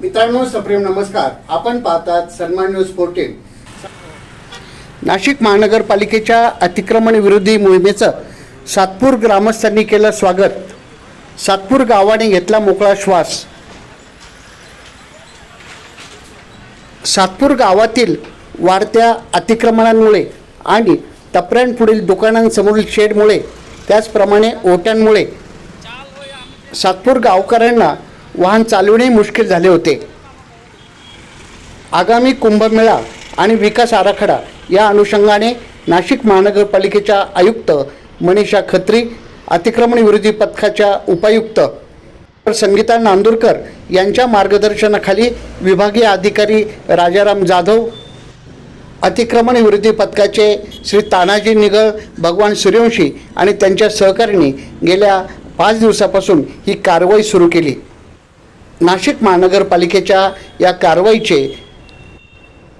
मित्रांनो सप्रेम नमस्कार. आपण पाहतात सन्मान न्यूज फोर्टीन नाशिक महानगरपालिकेच्या अतिक्रमण विरोधी मोहिमेचं सातपूर ग्रामस्थांनी केलं स्वागत. सातपूर गावाने घेतला मोकळा श्वास. सातपूर गावातील वाढत्या अतिक्रमणांमुळे आणि टपऱ्यांपुढील दुकानांसमोरील शेडमुळे त्याचप्रमाणे ओट्यांमुळे सातपूर गावकऱ्यांना वाहन चालविणे मुश्किल झाले होते. आगामी कुंभमेळा आणि विकास आराखडा या अनुषंगाने नाशिक महानगरपालिकेच्या आयुक्त मनीषा खत्री अतिक्रमण विरोधी पथकाच्या उपायुक्त संगीता नांदूरकर यांच्या मार्गदर्शनाखाली विभागीय अधिकारी राजाराम जाधव अतिक्रमण विरोधी पथकाचे श्री तानाजी निगळ भगवान सूर्यवंशी आणि त्यांच्या सहकाऱ्यांनी गेल्या पाच दिवसापासून ही कारवाई सुरू केली. नाशिक महानगरपालिकेच्या या कारवाईचे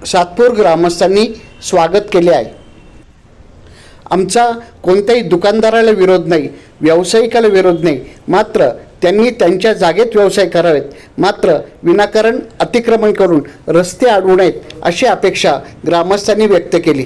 सातपूर ग्रामस्थांनी स्वागत केले आहे. आमचा कोणत्याही दुकानदाराला विरोध नाही व्यावसायिकाला विरोध नाही मात्र त्यांनी त्यांच्या जागेत व्यवसाय करावेत मात्र विनाकारण अतिक्रमण करून रस्ते अडवू नयेत अशी अपेक्षा ग्रामस्थांनी व्यक्त केली.